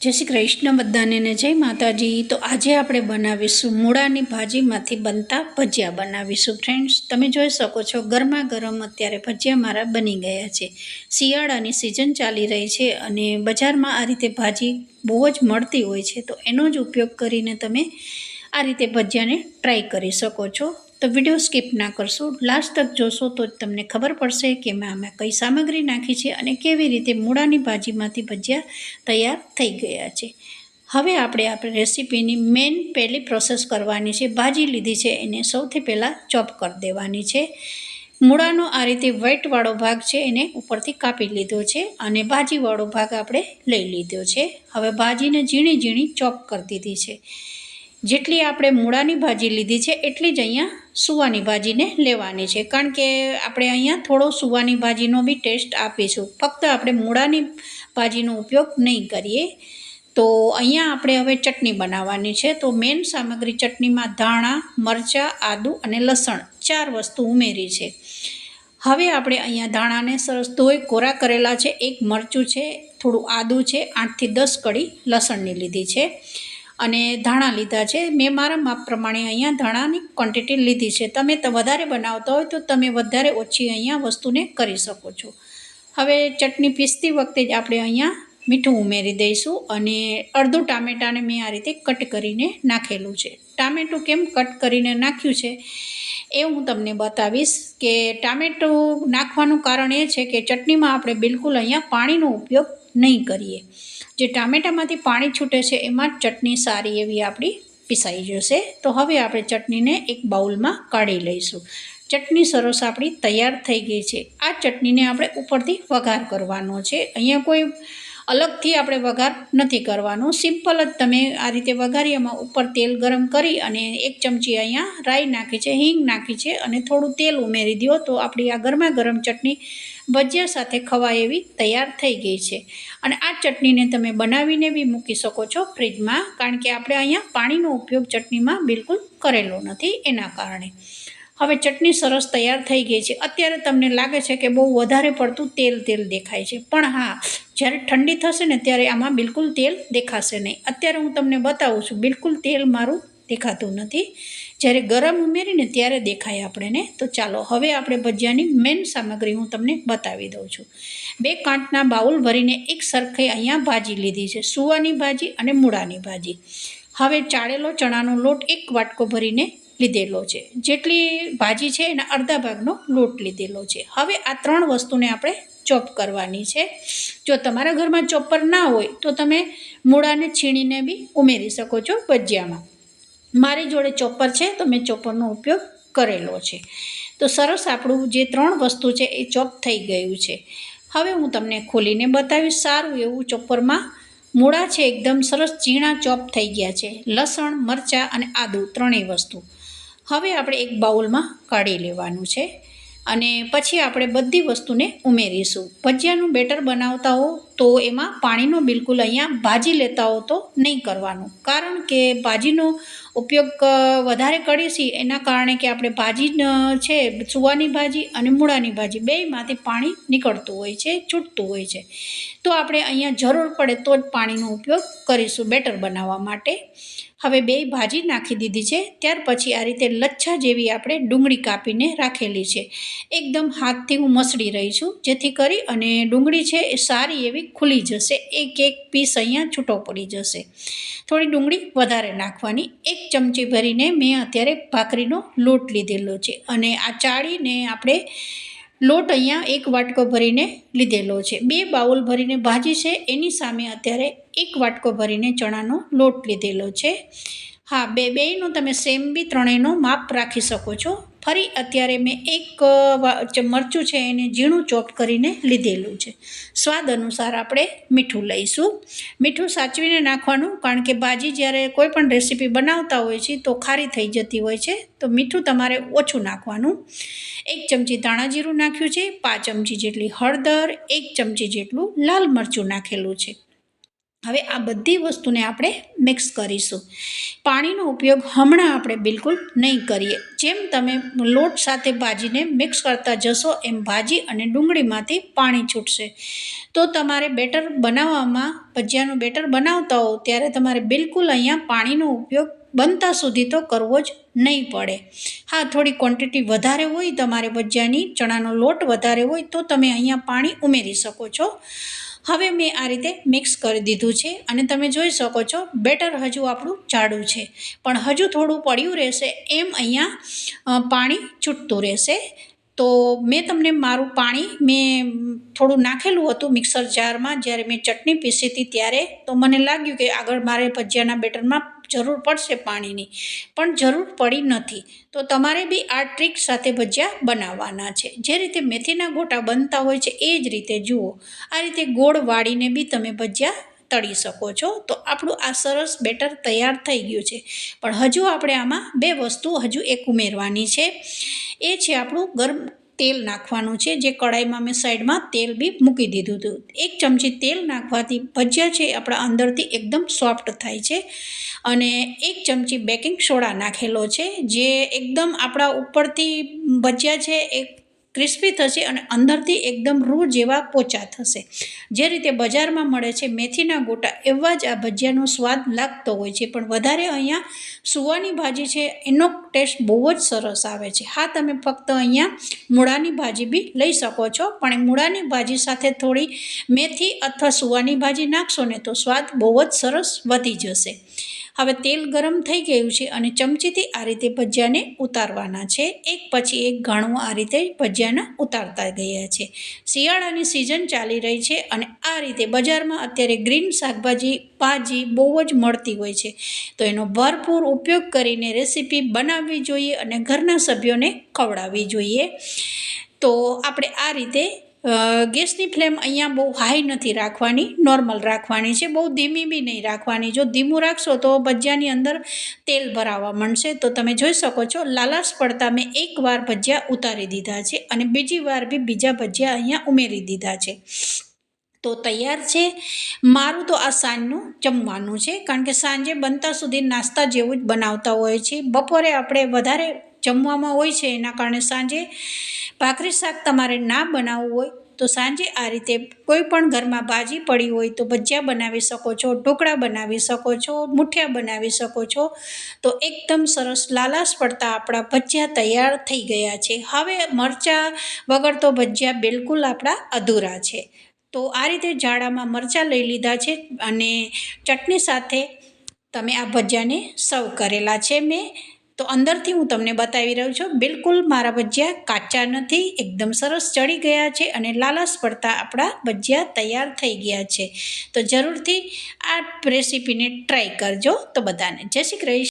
જય શ્રી કૃષ્ણ બધાને જય માતાજી. તો આજે આપણે બનાવીશું મૂળાની ભાજીમાંથી બનતા ભજીયા બનાવીશું. ફ્રેન્ડ્સ તમે જોઈ શકો છો ગરમા ગરમ અત્યારે ભજીયા મારા બની ગયા છે. શિયાળાની સિઝન ચાલી રહી છે અને બજારમાં આ રીતે ભાજી બહુ જ મળતી હોય છે. તો એનો જ ઉપયોગ કરીને તમે આ રીતે ભજીયાને ટ્રાય કરી શકો છો. તો વીડિયો સ્કીપ ના કરશો. લાસ્ટ તક જોશો તો જ તમને ખબર પડશે કે મેં આમાં કઈ સામગ્રી નાખી છે અને કેવી રીતે મૂળાની ભાજીમાંથી ભજીયા તૈયાર થઈ ગયા છે. હવે આપણે આપણે રેસીપીની મેઇન પહેલી પ્રોસેસ કરવાની છે. ભાજી લીધી છે, એને સૌથી પહેલાં ચોપ કરી દેવાની છે. મૂળાનો આ રીતે વ્હાઈટવાળો ભાગ છે, એને ઉપરથી કાપી લીધો છે અને ભાજીવાળો ભાગ આપણે લઈ લીધો છે. હવે ભાજીને ઝીણી ઝીણી ચોપ કરી દીધી છે. જેટલી આપણે મૂળાની ભાજી લીધી છે, એટલી જ અહીંયા સુવાની ભાજીને લેવાની છે. કારણ કે આપણે અહીંયા થોડો સુવાની ભાજીનો બી ટેસ્ટ આપીશું. ફક્ત આપણે મૂળાની ભાજીનો ઉપયોગ નહીં કરીએ. તો અહીંયા આપણે હવે ચટણી બનાવવાની છે. તો મેઇન સામગ્રી ચટણીમાં ધાણા, મરચાં, આદું અને લસણ ચાર વસ્તુ ઉમેરી છે. હવે આપણે અહીંયા ધાણાને સરસ ધોઈ કોરા કરેલા છે. એક મરચું છે, થોડું આદું છે, આઠથી દસ કડી લસણની લીધી છે. અને ધાણા લીધા છે. મેં મારા માપ પ્રમાણે અહીંયા ધાણાની ક્વોન્ટિટી લીધી છે. તમે વધારે બનાવતા હોય તો તમે વધારે ઓછી અહીંયા વસ્તુને કરી શકો છો. હવે ચટણી પીસતી વખતે જ આપણે અહીંયા મીઠું ઉમેરી દઈશું અને અડધું ટામેટાને મેં આ રીતે કટ કરીને નાખેલું છે. ટામેટું કેમ કટ કરીને નાખ્યું છે એ હું તમને બતાવીશ કે ટામેટું નાખવાનું કારણ એ છે કે ચટણીમાં આપણે બિલકુલ અહીંયા પાણીનો ઉપયોગ નહીં કરીએ. જે ટામેટામાંથી પાણી છૂટે છે, એમાં ચટણી સારી એવી આપણી પીસાઈ જશે. તો હવે આપણે ચટણીને એક બાઉલમાં કાઢી લઈશું. ચટણી સરસ આપણી તૈયાર થઈ ગઈ છે. આ ચટણીને આપણે ઉપરથી વઘાર કરવાનો છે. અહીંયા કોઈ અલગથી આપણે વઘાર નથી કરવાનો. સિમ્પલ જ તમે આ રીતે વઘારી એમાં ઉપર તેલ ગરમ કરી અને એક ચમચી અહીંયા રાઈ નાખી છે, હિંગ નાખી છે અને થોડું તેલ ઉમેરી દો તો આપણી આ ગરમા ગરમ ચટણી ભજીયા સાથે ખવાય એવી તૈયાર થઈ ગઈ છે. અને આ ચટણીને તમે બનાવીને બી મૂકી શકો છો ફ્રીજમાં, કારણ કે આપણે અહીંયા પાણીનો ઉપયોગ ચટણીમાં બિલકુલ કરેલો નથી એના કારણે. હવે ચટણી સરસ તૈયાર થઈ ગઈ છે. અત્યારે તમને લાગે છે કે બહુ વધારે પડતું તેલ તેલ દેખાય છે. પણ હા, જ્યારે ઠંડી થશે ને ત્યારે આમાં બિલકુલ તેલ દેખાશે નહીં. અત્યારે હું તમને બતાવું છું, બિલકુલ તેલ મારું દેખાતું નથી. જ્યારે ગરમ ઉમેરીને ત્યારે દેખાય આપણને. તો ચાલો, હવે આપણે ભજીયાની મેઇન સામગ્રી હું તમને બતાવી દઉં છું. બે કાંટના બાઉલ ભરીને એક સરખી અહીંયા ભાજી લીધી છે. સુવાની ભાજી અને મૂળાની ભાજી. હવે ચાળેલો ચણાનો લોટ એક વાટકો ભરીને લીધેલો છે. જેટલી ભાજી છે એના અડધા ભાગનો લોટ લીધેલો છે. હવે આ ત્રણ વસ્તુને આપણે ચોપ કરવાની છે. જો તમારા ઘરમાં ચોપર ના હોય, તો તમે મૂળાને છીણીને બી ઉમેરી શકો છો ભજીયામાં. મારી જોડે ચોપર છે, તો મેં ચોપરનો ઉપયોગ કરેલો છે. તો સરસ આપણું જે ત્રણ વસ્તુ છે, એ ચોપ થઈ ગયું છે. હવે હું તમને ખોલીને બતાવીશ. સારું એવું ચોપરમાં મૂળા છે, એકદમ સરસ ઝીણા ચોપ થઈ ગયા છે. લસણ, મરચાં અને આદુ ત્રણેય વસ્તુ. હવે આપણે એક બાઉલમાં કાઢી લેવાનું છે. અને પછી આપણે બધી વસ્તુને ઉમેરીશું. ભજીયાનું બેટર બનાવતા હો તો એમાં પાણીનો બિલકુલ અહીંયા ભાજી લેતા હો તો નહીં કરવાનું. કારણ કે ભાજીનો ઉપયોગ વધારે કરીશી એના કારણે કે આપણે ભાજી છે, સુવાની ભાજી અને મૂળાની ભાજી બેયમાંથી પાણી નીકળતું હોય છે, છૂટતું હોય છે. તો આપણે અહીંયા જરૂર પડે તો જ પાણીનો ઉપયોગ કરીશું બેટર બનાવવા માટે. હવે બે ભાજી નાખી દીધી છે, ત્યાર પછી આ રીતે લચ્છા જેવી આપણે ડુંગળી કાપીને રાખેલી છે. એકદમ હાથથી હું મસળી રહી છું, જેથી કરી અને ડુંગળી છે એ સારી એવી ખુલી જશે. એક એક પીસ અહીંયા છૂટો પડી જશે. થોડી ડુંગળી વધારે નાખવાની. એક ચમચી ભરીને મેં અત્યારે ભાખરીનો લોટ લીધેલો છે. અને આ ચાળીને આપણે લોટ અહીંયા એક વાટકો ભરીને લીધેલો છે. બે બાઉલ ભરીને ભાજી છે. એની સામે અત્યારે એક વાટકો ભરીને ચણાનો લોટ લીધેલો છે. હા, બે, બેયનો તમે સેમ બી ત્રણેયનો માપ રાખી શકો છો. ફરી અત્યારે મેં એક મરચું છે એને ઝીણું ચોપ કરીને લીધેલું છે. સ્વાદ અનુસાર આપણે મીઠું લઈશું. મીઠું સાચવીને નાખવાનું, કારણ કે ભાજી જ્યારે કોઈ પણ રેસીપી બનાવતા હોય છે, તો ખારી થઈ જતી હોય છે, તો મીઠું તમારે ઓછું નાખવાનું. એક ચમચી ધાણા જીરું નાખ્યું છે, પાંચ ચમચી જેટલી હળદર, એક ચમચી જેટલું લાલ મરચું નાખેલું છે. હવે આ બધી વસ્તુને આપણે મિક્સ કરીશું. પાણીનો ઉપયોગ હમણાં આપણે બિલકુલ નહીં કરીએ. જેમ તમે લોટ સાથે ભાજીને મિક્સ કરતા જશો એમ ભાજી અને ડુંગળીમાંથી પાણી છૂટશે. તો તમારે બેટર બનાવવામાં, ભજીયાનું બેટર બનાવતા હો ત્યારે તમારે બિલકુલ અહીંયા પાણીનો ઉપયોગ બનતા સુધી તો કરવો જ નહીં પડે. હા, થોડી ક્વોન્ટિટી વધારે હોય, તમારે ભજીયાની ચણાનો લોટ વધારે હોય તો તમે અહીંયા પાણી ઉમેરી શકો છો. હવે મેં આ રીતે મિક્સ કરી દીધું છે અને તમે જોઈ શકો છો બેટર હજુ આપણું જાડું છે. પણ હજુ થોડું પડ્યું રહેશે, એમ અહીંયા પાણી છૂટતું રહેશે. તો મેં તમને મારું પાણી, મેં થોડું નાખેલું હતું મિક્સર જારમાં જ્યારે મેં ચટણી પીસી હતી ત્યારે, તો મને લાગ્યું કે આગળ મારે ભજીયાના બેટરમાં જરૂર પડશે પાણીની. પણ જરૂર પડી નથી. તો તમારે બી આ ટ્રીક સાથે ભજીયા બનાવવાના છે. જે રીતે મેથીના ગોટા બનતા હોય છે, એ જ રીતે જુઓ. આ રીતે ગોળ વાળીને બી તમે ભજીયા તળી શકો છો. તો આપણું આ સરસ બેટર તૈયાર થઈ ગયું છે. પણ હજુ આપણે આમાં બે વસ્તુ હજુ એક ઉમેરવાની છે. એ છે આપણું ગરમ તેલ નાખવાનું છે. જે કડાઈમાં મેં સાઈડમાં તેલ બી મૂકી દીધું હતું. એક ચમચી તેલ નાખવાથી ભજીયા છે આપણા અંદરથી એકદમ સોફ્ટ થાય છે. અને એક ચમચી બેકિંગ સોડા નાખેલો છે. જે એકદમ આપણા ઉપરથી ભજીયા છે એ ક્રિસ્પી થશે અને અંદરથી એકદમ રૂ જેવા પોચા થશે. જે રીતે બજારમાં મળે છે મેથીના ગોટા, એવા જ આ ભજીયાનો સ્વાદ લાગતો હોય છે. પણ વધારે અહીંયા સુવાની ભાજી છે, એનો ટેસ્ટ બહુ જ સરસ આવે છે. હા, તમે ફક્ત અહીંયા મૂળાની ભાજી બી લઈ શકો છો, પણ મૂળાની ભાજી સાથે થોડી મેથી અથવા સુવાની ભાજી નાખશો ને તો સ્વાદ બહુ જ સરસ વધી જશે. હવે તેલ ગરમ થઈ ગયું છે અને ચમચીથી આ રીતે ભજીયાને ઉતારવાના છે. એક પછી એક ઘણું આ રીતે ભજીયાના ઉતારતા ગયા છે. શિયાળાની સિઝન ચાલી રહી છે અને આ રીતે બજારમાં અત્યારે ગ્રીન શાકભાજી, ભાજી બહુ જ મળતી હોય છે. તો એનો ભરપૂર ઉપયોગ કરીને રેસીપી બનાવવી જોઈએ અને ઘરના સભ્યોને ખવડાવવી જોઈએ. તો આપણે આ રીતે ગેસની ફ્લેમ અહીંયા બહુ હાઈ નથી રાખવાની, નોર્મલ રાખવાની છે, બહુ ધીમી બી નહીં રાખવાની. જો ધીમું રાખશો તો ભજીયાની અંદર તેલ ભરાવા માંડશે. તો તમે જોઈ શકો છો, લાલાશ પડતા મેં એકવાર ભજીયા ઉતારી દીધા છે અને બીજી વાર બી બીજા ભજીયા અહીંયા ઉમેરી દીધા છે. તો તૈયાર છે. મારું તો આ સાંજનું જમવાનું છે, કારણ કે સાંજે બનતા સુધી નાસ્તા જેવું જ બનાવતા હોય છે. બપોરે આપણે વધારે જમવામાં હોય છે, એના કારણે સાંજે ભાખરી શાક તમારે ના બનાવવું હોય, તો સાંજે આ રીતે કોઈ પણ ઘરમાં ભાજી પડી હોય તો ભજીયા બનાવી શકો છો, ઢોકળા બનાવી શકો છો, મુઠિયા બનાવી શકો છો, તો એકદમ સરસ લાલાશ પડતા આપણા ભજીયા તૈયાર થઈ ગયા છે. હવે મરચાં વગર તો ભજીયા બિલકુલ આપણા અધૂરા છે. તો આ રીતે જાડામાં મરચાં લઈ લીધા છે અને ચટણી સાથે તમે આ ભજીયાને સર્વ કરેલા છે. મેં તો અંદરથી હું તમને બતાવી રહ્યું છું, બિલકુલ મારા ભજીયા કાચા નથી, એકદમ સરસ ચડી ગયા છે અને લાલાશ પડતા આપણા ભજીયા તૈયાર થઈ ગયા છે. તો જરૂરથી આ રેસીપીને ટ્રાય કરજો. તો બધાને જય શ્રી કૃષ્ણ.